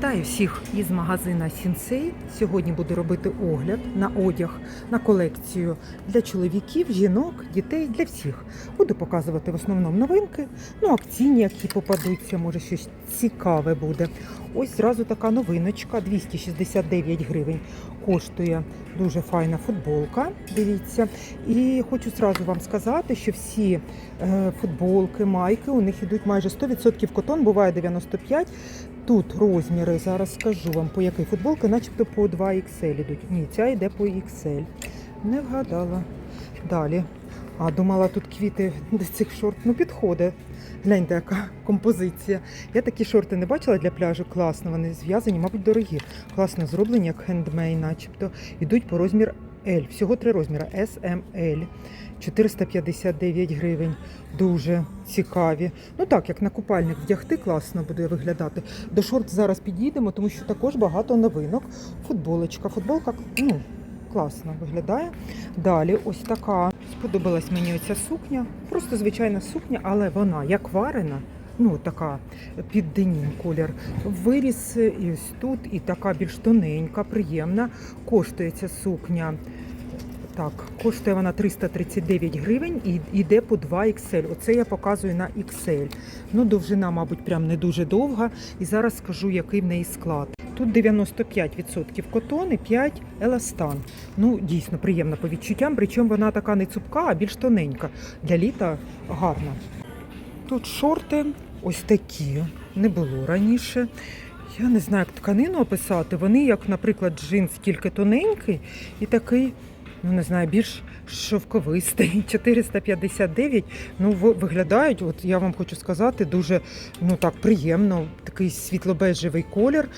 Вітаю всіх із магазина Сінсей. Сьогодні буду робити огляд на одяг, на колекцію для чоловіків, жінок, дітей, для всіх. Буду показувати в основному новинки, ну акційні, які попадуться, може щось цікаве буде. Ось зразу така новиночка, 269 гривень. Коштує дуже файна футболка. Дивіться. І хочу зразу вам сказати, що всі е, футболки, майки у них йдуть майже 100% котон, буває 95%. Тут розміри, зараз скажу вам, по якій футболки, начебто по 2 XL йдуть. Ні, ця йде по XL. Не вгадала. Далі. А думала, тут квіти до цих шорт. Ну, підходить. Гляньте, яка композиція. Я такі шорти не бачила для пляжу. Класно, вони зв'язані, мабуть, дорогі. Класно зроблені, як хендмей, начебто. Йдуть по розмір L. Всього три розміри. S, M, L. 459 гривень. Дуже цікаві. Ну так, як на купальник вдягти, класно буде виглядати. До шорт зараз підійдемо, тому що також багато новинок. Футболочка. Футболка ну, класно виглядає. Далі ось така. Сподобалась мені оця сукня. Просто звичайна сукня, але вона як варена. Ну, така під денім колір. Виріс і ось тут, і така більш тоненька, приємна. Коштує ця сукня. Так, коштує вона 339 гривень і йде по 2 XL. Оце я показую на XL. Ну, довжина, мабуть, прям не дуже довга. І зараз скажу, який в неї склад. Тут 95% котон і 5 еластан. Ну, дійсно приємна по відчуттям, причому вона така не цупка, а більш тоненька. Для літа гарна. Тут шорти ось такі. Не було раніше. Я не знаю, як тканину описати. Вони, як, наприклад, джинс, тільки тоненький і такий, ну не знаю, більш шовковистий. 459. Ну, виглядають, от я вам хочу сказати, дуже ну так приємно. Такий світло-бежевий колір,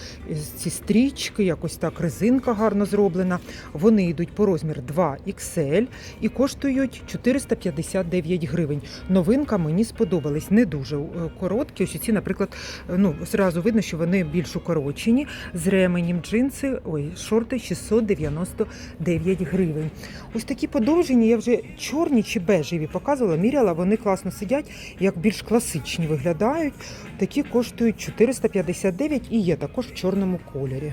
ці стрічки, якось так резинка гарно зроблена. Вони йдуть по розмір 2 XL і коштують 459 гривень. Новинка мені сподобались. Не дуже е, короткі. Ось ці, наприклад, е, ну зразу видно, що вони більш укорочені. З ременем джинси, ой, шорти 699 гривень. Ось такі подовжені, я вже чорні чи бежеві показувала, міряла, вони класно сидять, як більш класичні виглядають. Такі коштують 459 і є також в чорному кольорі.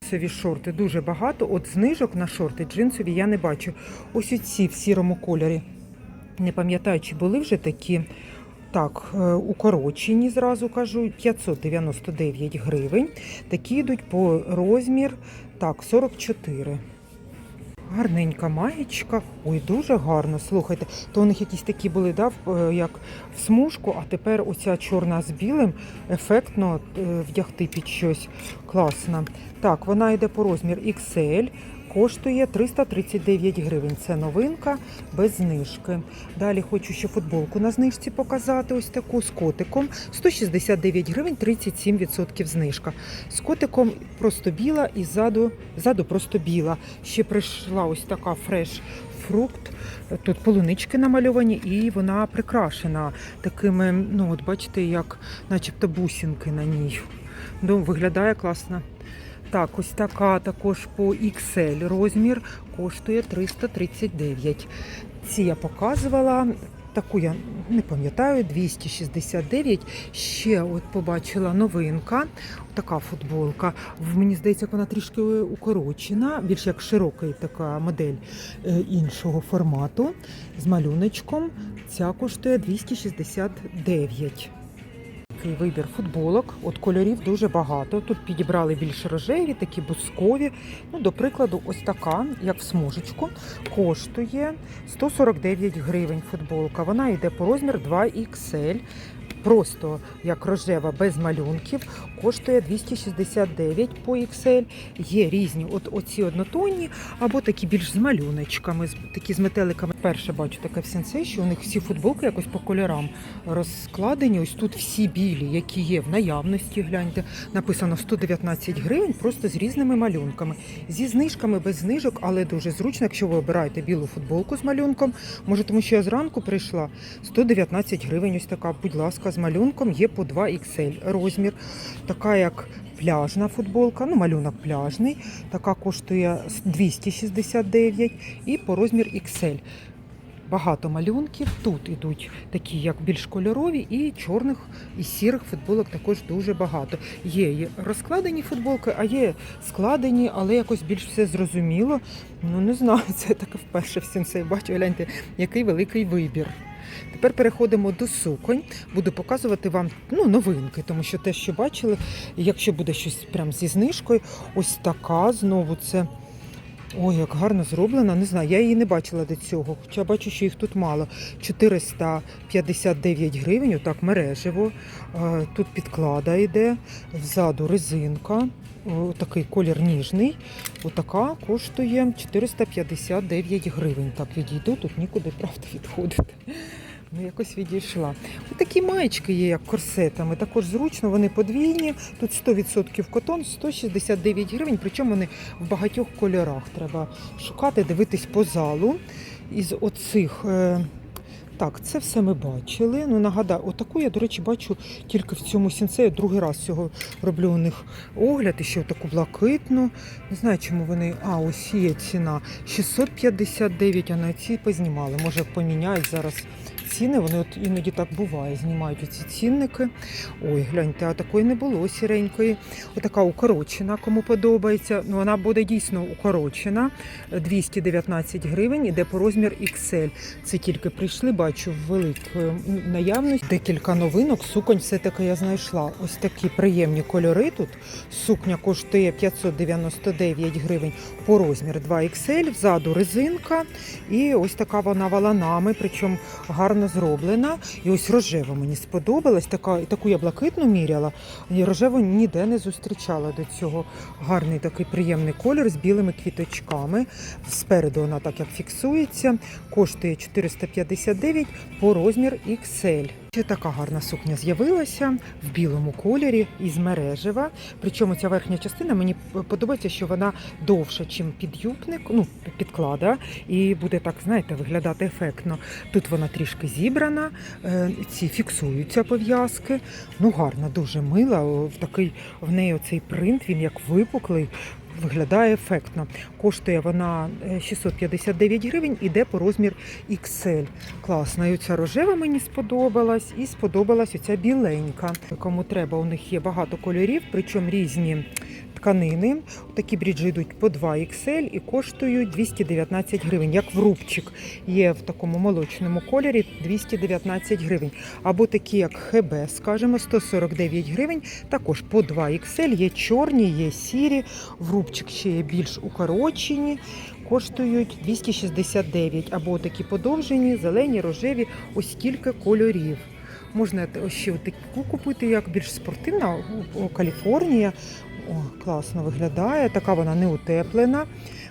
Джинсові шорти дуже багато. От знижок на шорти джинсові я не бачу. Ось оці в сірому кольорі. Не пам'ятаю, чи були вже такі. Так, е, укорочені, зразу кажу, 599 гривень. Такі йдуть по розмір так, 44. Гарненька маєчка. Ой, дуже гарно. Слухайте, то у них якісь такі були, да, е, як в смужку, а тепер оця чорна з білим ефектно е, вдягти під щось. Класно. Так, вона йде по розмір XL. Коштує 339 гривень. Це новинка без знижки. Далі хочу ще футболку на знижці показати. Ось таку з котиком. 169 гривень, 37% знижка. З котиком просто біла і ззаду, ззаду просто біла. Ще прийшла ось така фреш фрукт. Тут полунички намальовані, і вона прикрашена такими, ну от бачите, як начебто бусинки на ній. Ну, виглядає класно. Так, ось така також по XL розмір коштує 339. Ці я показувала. Таку я не пам'ятаю, 269. Ще от побачила новинка. Така футболка. Мені здається, вона трішки укорочена, більш як широка така модель е, іншого формату з малюночком. Ця коштує 269. Такий вибір футболок. От кольорів дуже багато. Тут підібрали більш рожеві, такі бускові. Ну, до прикладу, ось така, як в смужечку, коштує 149 гривень футболка. Вона йде по розмір 2XL. Просто як рожева без малюнків, коштує 269 по XL. Є різні, от оці однотонні, або такі більш з малюночками, такі з метеликами. Перше бачу таке в сенсей, що у них всі футболки якось по кольорам розкладені. Ось тут всі білі, які є в наявності. Гляньте, написано 119 гривень, просто з різними малюнками. Зі знижками без знижок, але дуже зручно, якщо ви обираєте білу футболку з малюнком. Може, тому що я зранку прийшла 119 гривень. Ось така, будь ласка, з малюнком є по 2 XL розмір. Така як пляжна футболка, ну малюнок пляжний. Така коштує 269 і по розмір XL. багато малюнків. Тут ідуть такі, як більш кольорові, і чорних і сірих футболок також дуже багато. Є розкладені футболки, а є складені, але якось більш все зрозуміло. Ну не знаю, це таке вперше в сенсей бачу. Гляньте, який великий вибір. Тепер переходимо до суконь. Буду показувати вам ну, новинки, тому що те, що бачили, якщо буде щось прям зі знижкою, ось така знову це. Ой, як гарно зроблена. Не знаю, я її не бачила до цього. Хоча бачу, що їх тут мало. 459 гривень, отак мережево. Е, Тут підклада йде, ззаду резинка. О, Такий колір ніжний. Отака коштує 459 гривень. Так, відійду, тут нікуди, правда, відходити. Ну, якось відійшла. Ось такі маєчки є, як корсетами. Також зручно, вони подвійні. Тут 100% котон, 169 гривень, причому вони в багатьох кольорах. Треба шукати, дивитись по залу. Із оцих. Так, це все ми бачили. Ну, нагадаю, отаку я, до речі, бачу тільки в цьому сінцею. Другий раз цього роблю у них огляд, і ще таку блакитну. Не знаю, чому вони. А, ось є ціна 659, а на ці познімали. Може, поміняють зараз ціни. Вони от іноді так буває, знімають оці цінники. Ой, гляньте, а такої не було сіренької. Отака укорочена, кому подобається. Ну, вона буде дійсно укорочена. 219 гривень, іде по розмір XL. Це тільки прийшли, бачу, в великій. Декілька новинок. Суконь все-таки я знайшла. Ось такі приємні кольори тут. Сукня коштує 599 гривень по розмір 2XL. Взаду резинка. І ось така вона валанами, причому гарно зроблена. І ось рожева мені сподобалась. Така, таку я блакитну міряла. І рожеву ніде не зустрічала до цього. Гарний такий приємний колір з білими квіточками. Спереду вона так як фіксується. Коштує 459 по розмір XL. Така гарна сукня з'явилася в білому кольорі із мережева. Причому ця верхня частина мені подобається, що вона довша, ніж підюбник, ну, підклада, і буде так, знаєте, виглядати ефектно. Тут вона трішки зібрана, е, ці фіксуються пов'язки. Ну, гарна, дуже мила. В такий в неї оцей принт, він як випуклий. Виглядає ефектно. Коштує вона е, 659 гривень, іде по розмір XL. Класно. І оця рожева мені сподобалась, і сподобалась оця біленька. Кому треба, у них є багато кольорів, причому різні тканини. Такі бріджі йдуть по 2 XL і коштують 219 гривень. Як в рубчик є в такому молочному кольорі 219 гривень. Або такі, як ХБ, скажімо, 149 гривень. Також по 2 XL. Є чорні, є сірі. В рубчик ще є більш укорочені. Коштують 269 або такі подовжені, зелені, рожеві, ось стільки кольорів. Можна ще таку купити, як більш спортивна, Каліфорнія. О, класно виглядає. Така вона не утеплена.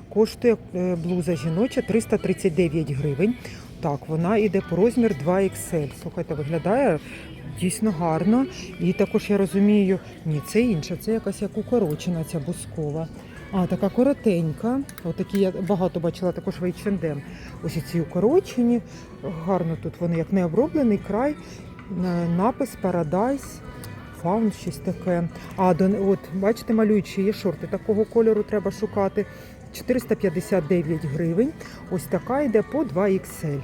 Коштує е, блуза жіноча 339 гривень. Так, вона йде по розмір 2XL. Слухайте, виглядає дійсно гарно. І також я розумію, ні, це інша, це якась як укорочена ця бускова. А, така коротенька. Отакі я багато бачила також в H&M. Ось ці укорочені. Гарно тут вони як не оброблений край. Напис Paradise. Фаун, щось таке. А, от, бачите, малюючі є шорти. Такого кольору треба шукати. 459 гривень. Ось така йде по 2 XL.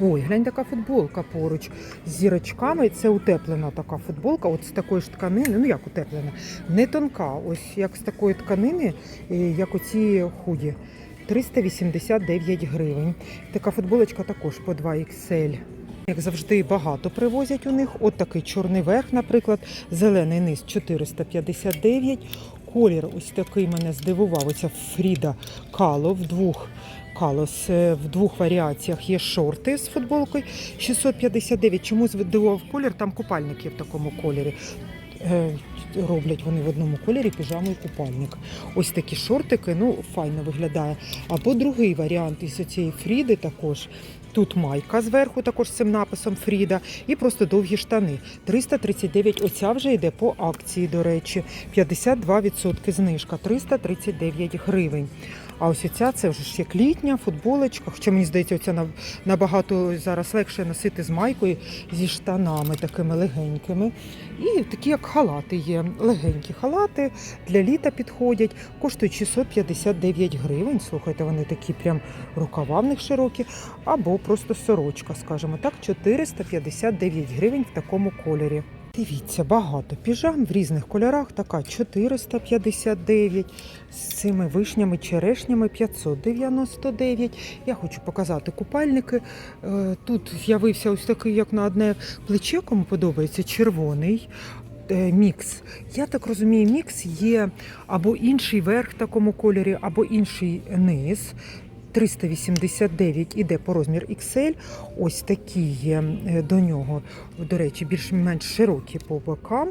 Ой, глянь, така футболка поруч з зірочками. Це утеплена така футболка, от з такої ж тканини, ну як утеплена, не тонка, ось як з такої тканини, е, як оці худі. 389 гривень. Така футболочка також по 2 XL. Як завжди, багато привозять у них. От такий чорний верх, наприклад, зелений низ 459. Колір ось такий мене здивував. Оця Фріда Кало в двох Калос е, в двох варіаціях є шорти з футболкою 659. Чому здивував колір? Там купальники в такому кольорі. Е, Роблять вони в одному кольорі піжаму і купальник. Ось такі шортики, ну файно виглядає. Або другий варіант із цієї Фріди також. Тут майка зверху, також з цим написом Фріда, і просто довгі штани. 339. Оця вже йде по акції, до речі. 52% знижка, 339 гривень. А ось ця це вже ж як літня футболочка. Хоча мені здається, оця набагато зараз легше носити з майкою зі штанами такими легенькими. І такі як халати є. Легенькі халати для літа підходять. Коштують 659 гривень. Слухайте, вони такі прям рукава в них широкі, або просто сорочка, скажімо так, 459 гривень в такому кольорі. Дивіться, багато піжам в різних кольорах. Така 459, з цими вишнями, черешнями 599. Я хочу показати купальники. Е, Тут з'явився ось такий, як на одне плече, кому подобається, червоний. е, Мікс. Я так розумію, мікс є або інший верх в такому кольорі, або інший низ. 389 іде по розмір XL. Ось такі є е, до нього, до речі, більш-менш широкі по бокам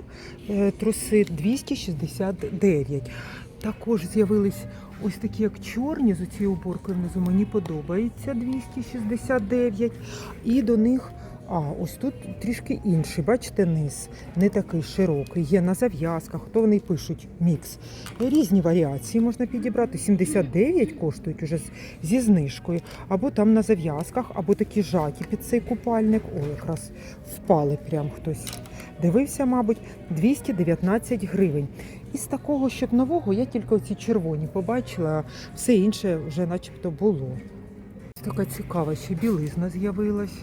труси 269. Також з'явились ось такі, як чорні з цією уборкою внизу. Мені подобається 269. І до них. А, ось тут трішки інший, бачите, низ, не такий широкий. Є на зав'язках, то вони пишуть мікс. Різні варіації можна підібрати. 79 коштують уже зі знижкою. Або там на зав'язках, або такі жаті під цей купальник. О, якраз впали прям хтось. Дивився, мабуть, 219 гривень. Із такого, щоб нового, я тільки оці червоні побачила, все інше вже начебто було. Така цікава, ще білизна з'явилась.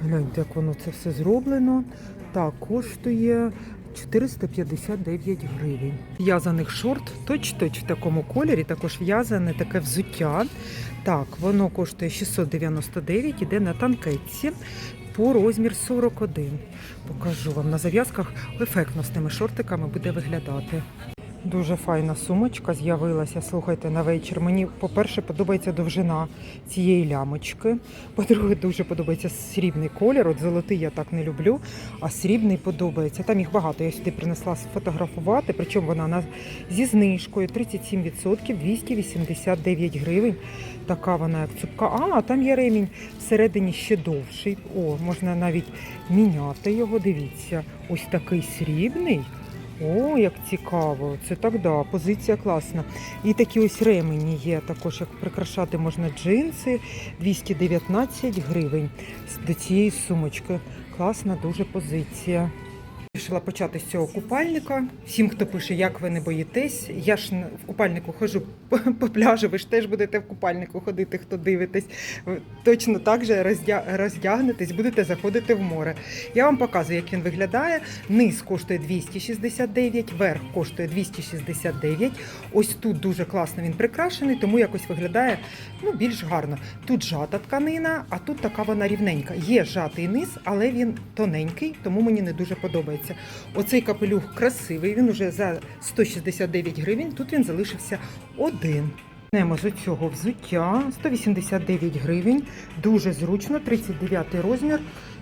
Гляньте, як воно це все зроблено. Так, коштує 459 гривень. В'язаних шорт, точ-точ в такому кольорі, також в'язане таке взуття. Так, воно коштує 699, іде на танкетці по розмір 41. Покажу вам на зав'язках ефектно з тими шортиками буде виглядати. Дуже файна сумочка з'явилася. Слухайте, на вечір. Мені, по-перше, подобається довжина цієї лямочки. По-друге, дуже подобається срібний колір. От золотий я так не люблю, а срібний подобається. Там їх багато. Я сюди принесла сфотографувати, причому вона на, зі знижкою 37%, 289 гривень. Така вона як цупка. А, там є ремінь всередині ще довший. О, можна навіть міняти його. Дивіться, ось такий срібний. О, як цікаво. Це так да, позиція класна. І такі ось ремені є. Також як прикрашати можна джинси 219 гривень до цієї сумочки. Класна дуже позиція. Вирішила почати з цього купальника. Всім, хто пише, як ви не боїтесь. Я ж в купальнику хожу по, пляжу. Ви ж теж будете в купальнику ходити, хто дивитесь. Ви Точно так же роздягнетесь, будете заходити в море. Я вам показую, як він виглядає. Низ коштує 269, верх коштує 269. Ось тут дуже класно він прикрашений, тому якось виглядає ну, більш гарно. Тут жата тканина, а тут така вона рівненька. Є жатий низ, але він тоненький, тому мені не дуже подобається. Оцей капелюх красивий, він уже за 169 гривень. Тут він залишився один. Почнемо з цього взуття 189 гривень. Дуже зручно, 39 розмір.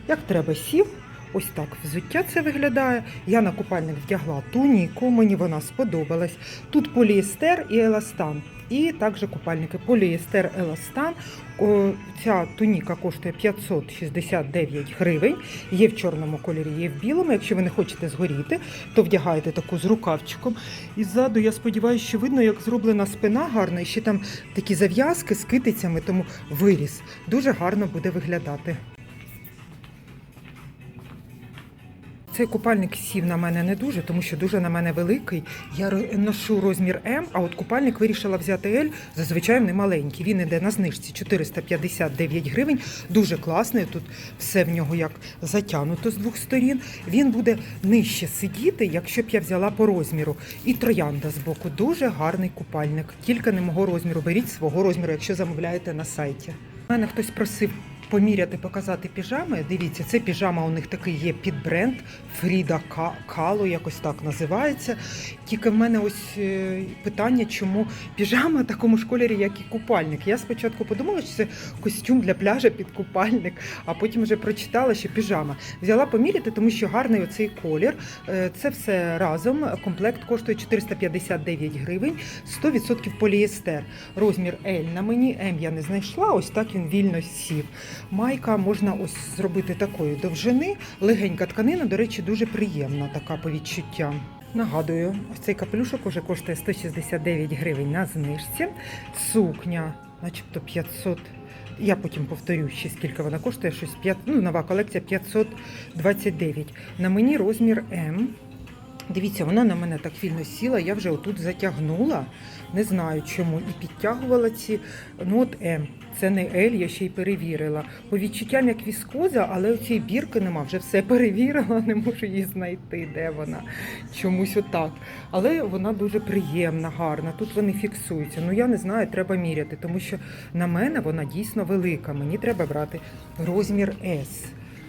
Як треба, сів. Ось так взуття це виглядає. Я на купальник вдягла туніку, мені вона сподобалась. Тут поліестер і еластан. І також купальники поліестер еластан. Ця туніка коштує 569 гривень. Є в чорному кольорі, є в білому. Якщо ви не хочете згоріти, то вдягаєте таку з рукавчиком. І ззаду, я сподіваюся, що видно, як зроблена спина гарна, і ще там такі зав'язки з китицями, тому виріс. Дуже гарно буде виглядати. Цей купальник сів на мене не дуже, тому що дуже на мене великий. Я ношу розмір М, а от купальник вирішила взяти L, зазвичай вони маленькі. Він іде на знижці 459 гривень. Дуже класний. Тут все в нього як затягнуто з двох сторін. Він буде нижче сидіти, якщо б я взяла по розміру. І троянда з боку. Дуже гарний купальник. Тільки не мого розміру. Беріть свого розміру, якщо замовляєте на сайті. У мене хтось просив поміряти, показати піжами. Дивіться, це піжама у них такий є під бренд Фріда Кало, якось так називається. Тільки в мене ось е, питання, чому піжама в такому ж кольорі, як і купальник. Я спочатку подумала, що це костюм для пляжа під купальник, а потім вже прочитала, що піжама. Взяла поміряти, тому що гарний оцей колір. Е, Це все разом. Комплект коштує 459 гривень, 100% поліестер. Розмір L на мені, М я не знайшла, ось так він вільно сів. Майка можна ось зробити такої довжини. Легенька тканина, до речі, дуже приємна така по відчуттям. Нагадую, цей капелюшок уже коштує 169 гривень на знижці. Сукня, начебто 500. Я потім повторю ще скільки вона коштує. Щось 5, ну, нова колекція 529. На мені розмір М. Дивіться, вона на мене так вільно сіла, я вже отут затягнула. Не знаю чому. І підтягувала ці. Ну от М. Це не L, я ще й перевірила. По відчуттям як віскоза, але цієї бірки нема. Вже все перевірила, не можу її знайти, де вона. Чомусь отак. Але вона дуже приємна, гарна. Тут вони фіксуються. Ну я не знаю, треба міряти, тому що на мене вона дійсно велика. Мені треба брати розмір S.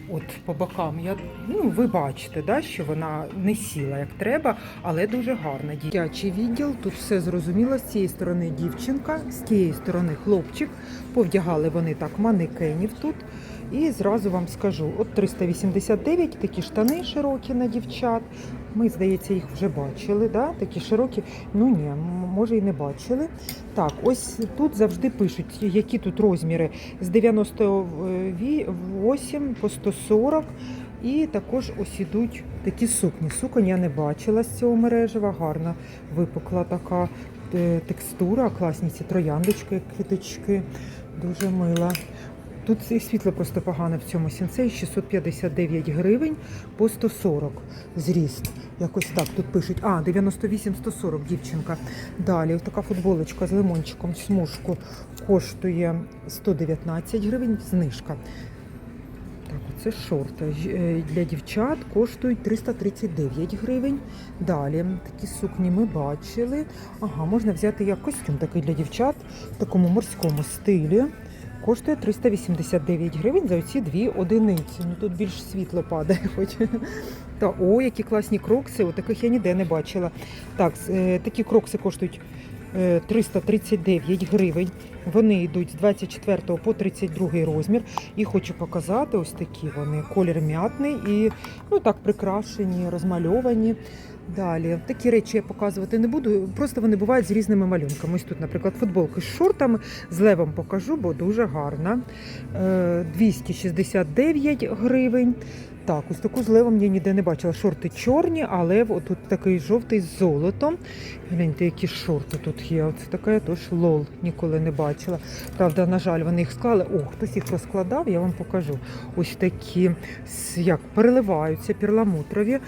От по бокам я ну ви бачите, да, що вона не сіла як треба, але дуже гарна. Дитячий відділ тут все зрозуміло. З цієї сторони дівчинка, з тієї сторони хлопчик. Повдягали вони так манекенів тут. І зразу вам скажу: от 389 такі штани широкі на дівчат. Ми, здається, їх вже бачили. Да? Такі широкі. Ну ні, може і не бачили. Так, ось тут завжди пишуть, які тут розміри з 98 по 140. І також ось ідуть такі сукні. Суконь я не бачила з цього мережева. Гарна випукла така е, текстура, класні ці трояндочки, квіточки. Дуже мила. Тут і світло просто погане в цьому сінцеї 659 гривень по 140 зріст. Якось так тут пишуть. А, 98-140 дівчинка. Далі така футболочка з лимончиком смужку коштує 119 гривень, знижка. Так, оце шорти е, для дівчат коштують 339 гривень. Далі такі сукні ми бачили. Ага, можна взяти як костюм такий для дівчат в такому морському стилі. Коштує 389 гривень за оці дві одиниці. Ну тут більш світло падає, хоч. Та о, які класні крокси, таких я ніде не бачила. Так, е, такі крокси коштують е, 339 гривень. Вони йдуть з 24 по 32 розмір. І хочу показати ось такі вони. Колір м'ятний і ну так прикрашені, розмальовані. Далі такі речі я показувати не буду. Просто вони бувають з різними малюнками. Ось тут, наприклад, футболки з шортами. З левом покажу, бо дуже гарна. Е, 269 гривень. Так, ось таку з левом я ніде не бачила. Шорти чорні, а лев отут такий жовтий з золотом. Гляньте, які шорти тут є. Оце така я теж лол ніколи не бачила. Правда, на жаль, вони їх склали. О, хтось їх розкладав, я вам покажу. Ось такі як переливаються перламутрові.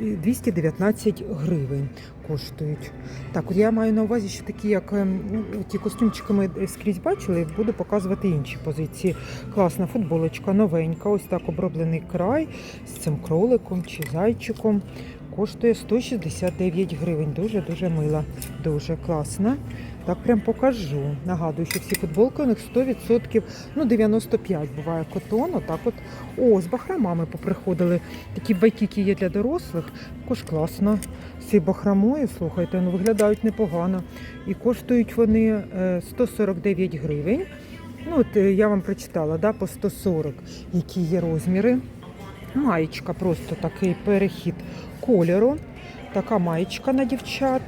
219 гривень коштують. Так, от я маю на увазі, що такі, як ем, ну, ті костюмчики ми скрізь бачили, буду показувати інші позиції. Класна футболочка, новенька, ось так оброблений край з цим кроликом чи зайчиком. Коштує 169 гривень. Дуже-дуже мила, дуже класна. Так прям покажу. Нагадую, що всі футболки у них 100%, ну 95 буває котон. Отак от. О, з бахрамами поприходили. Такі байкіки є для дорослих. Також класно. З цією бахрамою, слухайте, ну виглядають непогано. І коштують вони е, 149 гривень. Ну, от е, я вам прочитала, да, по 140, які є розміри. Маєчка, просто такий перехід кольору. Така маєчка на дівчат.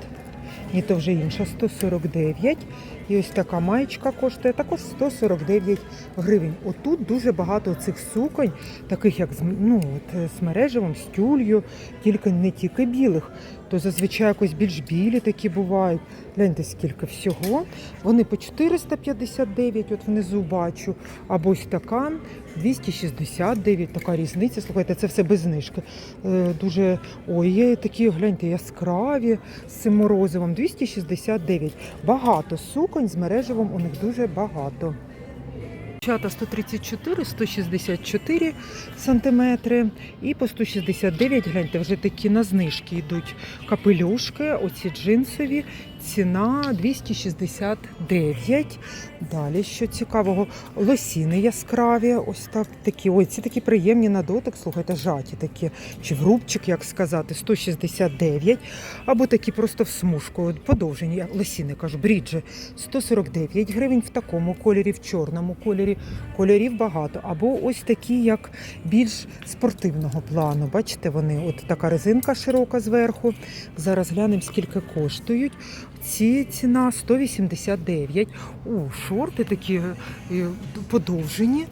Ні, то вже інша 149. І ось така маєчка коштує також 149 гривень. Отут дуже багато цих суконь, таких як ну, от, з мережевим, з тюлью, тільки не тільки білих, то зазвичай якось більш білі такі бувають. Гляньте, скільки всього. Вони по 459, от внизу бачу. Або ось така 269, така різниця. Слухайте, це все без знижки. Е, дуже ой, є такі, гляньте, яскраві з цим морозивом. 269. Багато суконь з мережевим у них дуже багато. Чата 134, 164 сантиметри. І по 169, гляньте, вже такі на знижки йдуть. Капелюшки, оці джинсові, ціна 269. Далі, що цікавого, лосіни яскраві, ось так такі, ой, ці такі приємні на дотик, слухайте, жаті такі, чи в рубчик, як сказати, 169, або такі просто в смужку, подовжені, я лосіни кажу, бріджі, 149 гривень в такому кольорі, в чорному кольорі, кольорів багато, або ось такі, як більш спортивного плану. Бачите, вони, от така резинка широка зверху. Зараз глянемо, скільки коштують. Ці ціна 189. У, шорти такі е, подовжені.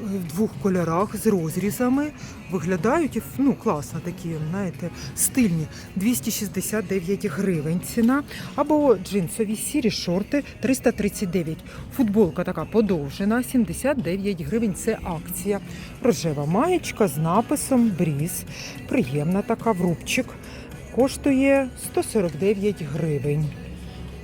в двох кольорах з розрізами. Виглядають ну, класно такі, знаєте, стильні. 269 гривень ціна. Або джинсові сірі шорти 339. Футболка така подовжена, 79 гривень. Це акція. Рожева маєчка з написом Бріз. Приємна така врубчик. Коштує 149 гривень.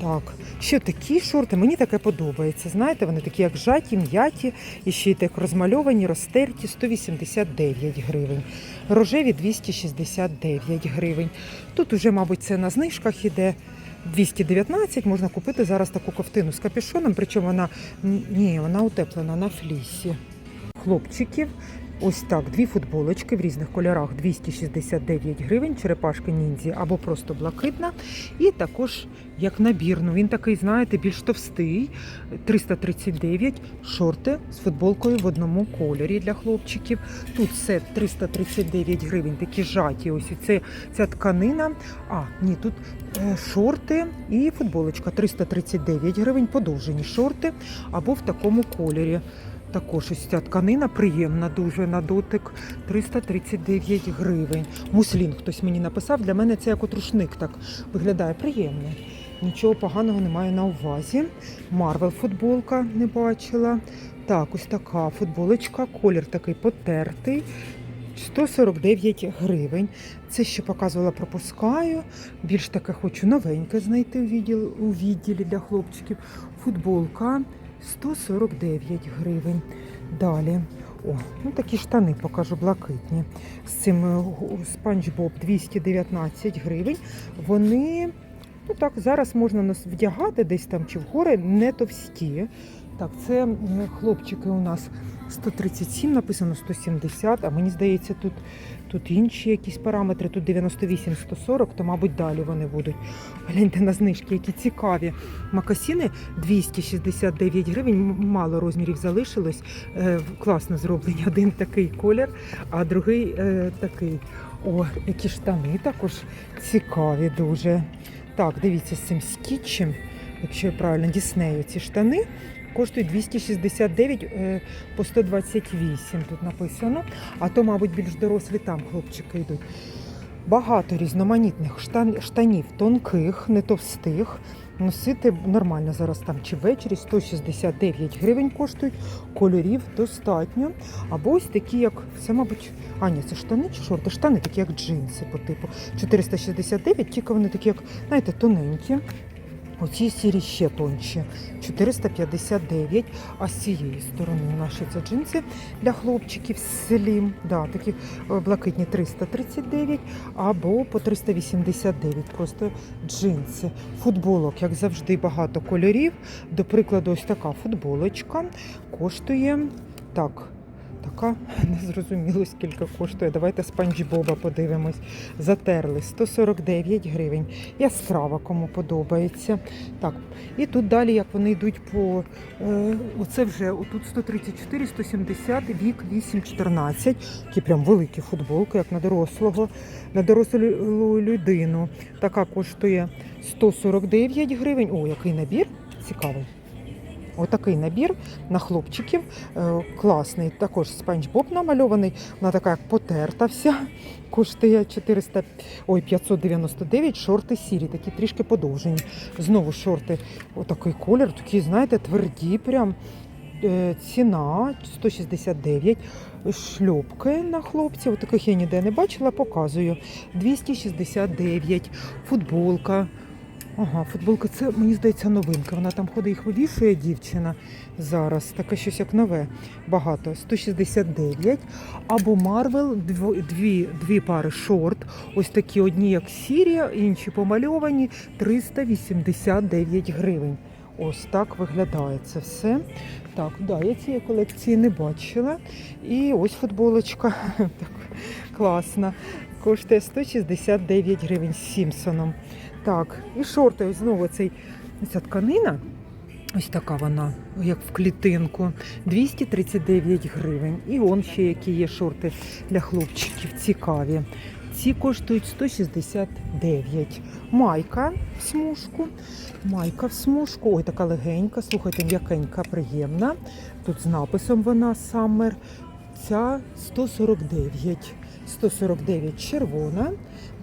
Так, ще такі шорти, мені таке подобається. Знаєте, вони такі, як жаті, м'яті, і ще й так розмальовані, розтерті 189 гривень. Рожеві 269 гривень. Тут уже, мабуть, це на знижках іде. 219 можна купити зараз таку ковтину з капюшоном, причому вона ні, вона утеплена на флісі. Хлопчиків, ось так, дві футболочки в різних кольорах 269 гривень, черепашки ніндзі або просто блакитна. І також як набір. Ну він такий, знаєте, більш товстий. 339 шорти з футболкою в одному кольорі для хлопчиків. Тут все 339 гривень, такі жаті. Ось і це ця тканина. А, ні, тут е, шорти і футболочка 339 гривень, подовжені шорти або в такому кольорі. Також ось ця тканина приємна дуже на дотик 339 гривень. Муслін хтось мені написав. Для мене це як от рушник так виглядає приємно. Нічого поганого немає на увазі. Марвел футболка не бачила. Так, ось така футболочка, колір такий потертий. 149 гривень. Це ще показувала, пропускаю. Більш таке хочу новеньке знайти у відділі, для хлопчиків. Футболка 149 гривень. Далі. О, ну такі штани покажу блакитні. З цим е, Спанч Боб 219 гривень. Вони ну так зараз можна нас вдягати десь там чи вгори, не товсті. Так, це хлопчики у нас 137, написано 170, а мені здається, тут, тут інші якісь параметри, тут 98, 140, то, мабуть, далі вони будуть. Гляньте на знижки, які цікаві. Макасіни 269 гривень, мало розмірів залишилось. Е, класно зроблені. Один такий колір, а другий е, такий. О, які штани також цікаві дуже. Так, дивіться з цим скітчем, якщо я правильно діснею ці штани. Коштують 269 е, по 128 тут написано. А то, мабуть, більш дорослі там хлопчики йдуть. Багато різноманітних штан, штанів, тонких, не товстих. Носити нормально зараз там чи ввечері 169 гривень коштують, кольорів достатньо. Або ось такі, як це, мабуть, а ні, це штани чи шорти? Штани такі, як джинси по типу 469, тільки вони такі, як, знаєте, тоненькі. Оці сірі ще тонші 459, а з цієї сторони наші це джинси для хлопчиків слім. Да, такі е, блакитні 339 або по 389 просто джинси. Футболок, як завжди, багато кольорів. До прикладу, ось така футболочка коштує так. Така незрозуміло скільки коштує. Давайте спанч Боба подивимось. Затерли 149 гривень. Яскрава, кому подобається. Так, і тут далі, як вони йдуть по е, оце вже отут 134, 170, вік 8-14. Такі прям великі футболки, як на дорослого, на дорослу людину. Така коштує 149 гривень. О, який набір! Цікавий. Отакий набір на хлопчиків. Е, класний. Також спанч Боб намальований. Вона така як потерта вся. Коштує 400, ой, 599, шорти сірі, такі трішки подовжені. Знову шорти, отакий колір, такі, знаєте, тверді прям. Е, Ціна 169. Шльопки на хлопців. Таких я ніде не бачила, показую. 269. Футболка. Ага, футболка це, мені здається, новинка. Вона там ходить їх вивішує дівчина зараз. Таке щось як нове. Багато. 169. Або Марвел, дві, дві пари шорт. Ось такі одні, як сірі, інші помальовані. 389 гривень. Ось так виглядає це все. Так, да, я цієї колекції не бачила. І ось футболочка. Так, класна. Коштує 169 гривень з Сімпсоном. Так, і шорти, ось знову цей, ця тканина. Ось така вона, як в клітинку. 239 гривень. І он ще які є шорти для хлопчиків. Цікаві. ці коштують 169. Майка в смужку. Майка в смужку. Ой, така легенька, слухайте, м'якенька, приємна. Тут з написом вона Summer. Ця 149. 149 червона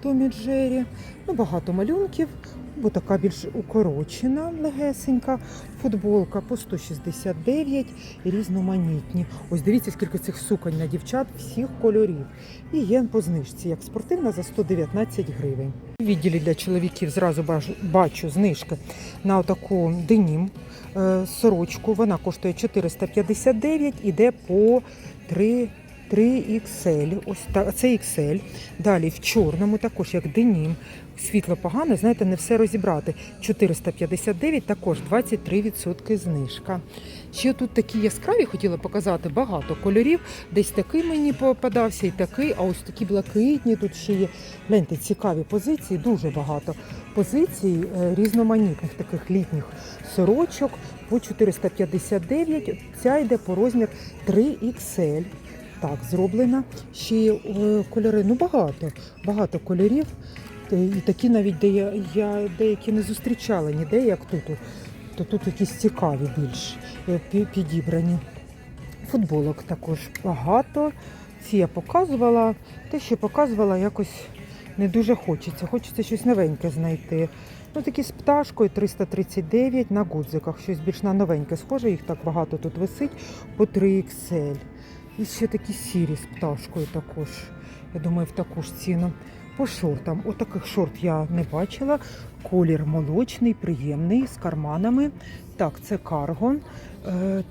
Томі Джері. Ну, багато малюнків, бо така більш укорочена, легесенька. Футболка по 169 і різноманітні. Ось дивіться, скільки цих суконь на дівчат всіх кольорів. І є по знижці, як спортивна, за 119 гривень. У відділі для чоловіків зразу бачу, знижки на отаку денім е, сорочку. Вона коштує 459, іде по 3 3XL, ось та це XL. Далі в чорному, також як денім. Світло погане, знаєте, не все розібрати. 459, також 23% знижка. Ще тут такі яскраві хотіла показати багато кольорів. Десь такий мені попадався і такий, а ось такі блакитні тут ще є. Гляньте, цікаві позиції, дуже багато позицій е, різноманітних таких літніх сорочок по 459. Ця йде по розмір 3XL. Так, зроблена. Ще е, кольори, ну багато, багато кольорів. Е, І такі навіть, де я, я деякі не зустрічала ніде, як тут. То тут якісь цікаві більш е, підібрані. Футболок також багато. Ці я показувала. Те, що показувала, якось не дуже хочеться. Хочеться щось новеньке знайти. Ну, такі з пташкою 339 на гудзиках. Щось більш на новеньке схоже, їх так багато тут висить по 3XL. І ще такі сірі з пташкою також. Я думаю, в таку ж ціну. По шортам. Отаких шорт я не бачила. Колір молочний, приємний, з карманами. Так, це карго. Е,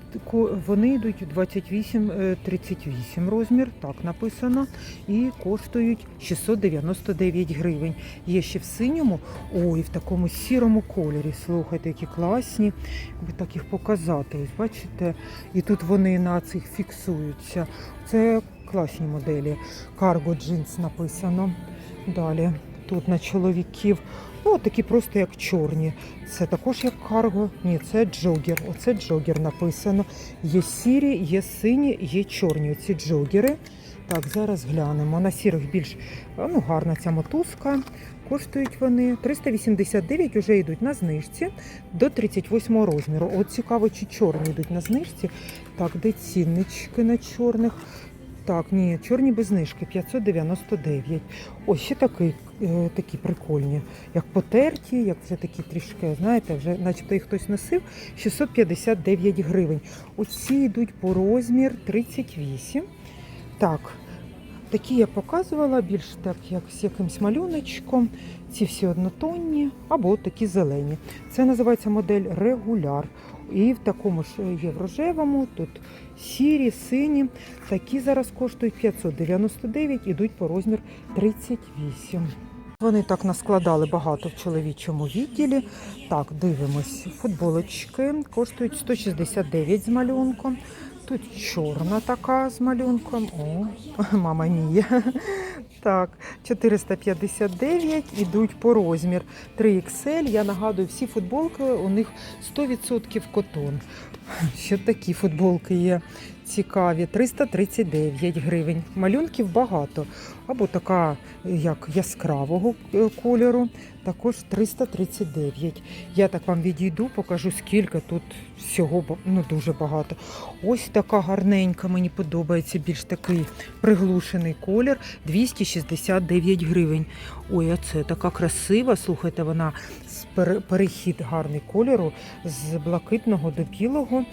Вони йдуть 28-38 розмір, так написано, і коштують 699 гривень. Є ще в синьому, ой, в такому сірому кольорі. Слухайте, які класні. Би так їх показати. Ось бачите, і тут вони на цих фіксуються. Це класні моделі. Карго джинс написано. Далі тут на чоловіків. Ну, такі просто як чорні. Це також як карго. Ні, це джогер. Оце джогер написано. Є сірі, є сині, є чорні. Оці джогери. Так, зараз глянемо. На сірих більш ну, гарна ця мотузка. Коштують вони 389, вже йдуть на знижці до 38 розміру. От цікаво, чи чорні йдуть на знижці. Так, де ціннички на чорних? Так, ні, чорні без знижки 599. Ось ще такий, е, такі прикольні, як потерті, як вже такі трішки, знаєте, вже начебто їх хтось носив. 659 гривень. Оці йдуть по розмір 38. Так, такі я показувала, більш так, як з якимсь малюночком. Ці всі однотонні або такі зелені. Це називається модель регуляр. І в такому ж є в рожевому, тут сірі, сині. Такі зараз коштують 599, ідуть по розмір 38. Вони так наскладали багато в чоловічому відділі. Так, дивимось. Футболочки коштують 169 з малюнком. Тут чорна така з малюнком. О, мама мія. Так, 459 ідуть по розмір 3XL. Я нагадую, всі футболки у них 100% котон. Ще такі футболки є цікаві. 339 гривень. Малюнків багато. Або така, як яскравого е, кольору, також 339. Я так вам відійду, покажу, скільки тут всього ну, дуже багато. Ось така гарненька, мені подобається, більш такий приглушений колір 269 гривень. Ой, а це така красива. Слухайте, вона перехід гарний кольору з блакитного до білого.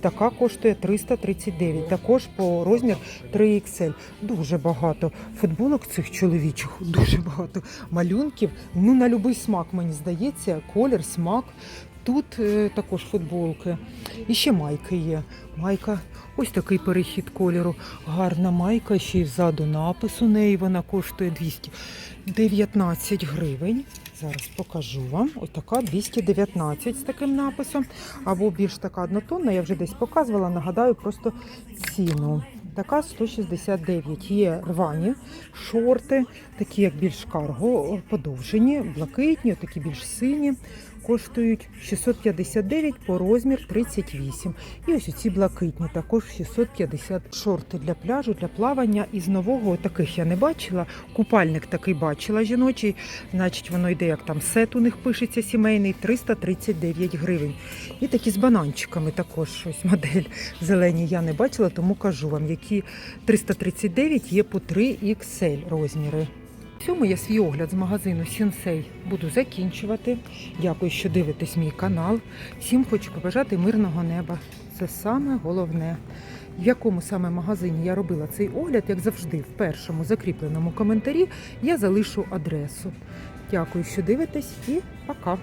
Така коштує 339. Також по розмір 3XL. Дуже багато футболок цих чоловічих, дуже багато малюнків. Ну на будь-який смак, мені здається, колір, смак. Тут е, також футболки. І ще майки є. Майка, ось такий перехід кольору. Гарна майка, ще й ззаду напис у неї. Вона коштує 219 гривень. Зараз покажу вам. Ось така 219 з таким написом. Або більш така однотонна, я вже десь показувала, нагадаю просто ціну. Така 169. Є рвані шорти, такі як більш карго, подовжені, блакитні, такі більш сині. Коштують 659 по розмір 38. І ось ці блакитні також 650 шорти для пляжу, для плавання. Із нового таких я не бачила. Купальник такий бачила жіночий. Значить, воно йде як там сет у них пишеться сімейний 339 гривень. І такі з бананчиками також щось модель зелені я не бачила, тому кажу вам, які 339 є по 3 XL розміри. Цьому я свій огляд з магазину Сінсей буду закінчувати. Дякую, що дивитесь мій канал. Всім хочу побажати мирного неба. Це саме головне. В якому саме магазині я робила цей огляд, як завжди, в першому закріпленому коментарі я залишу адресу. Дякую, що дивитесь, і пока!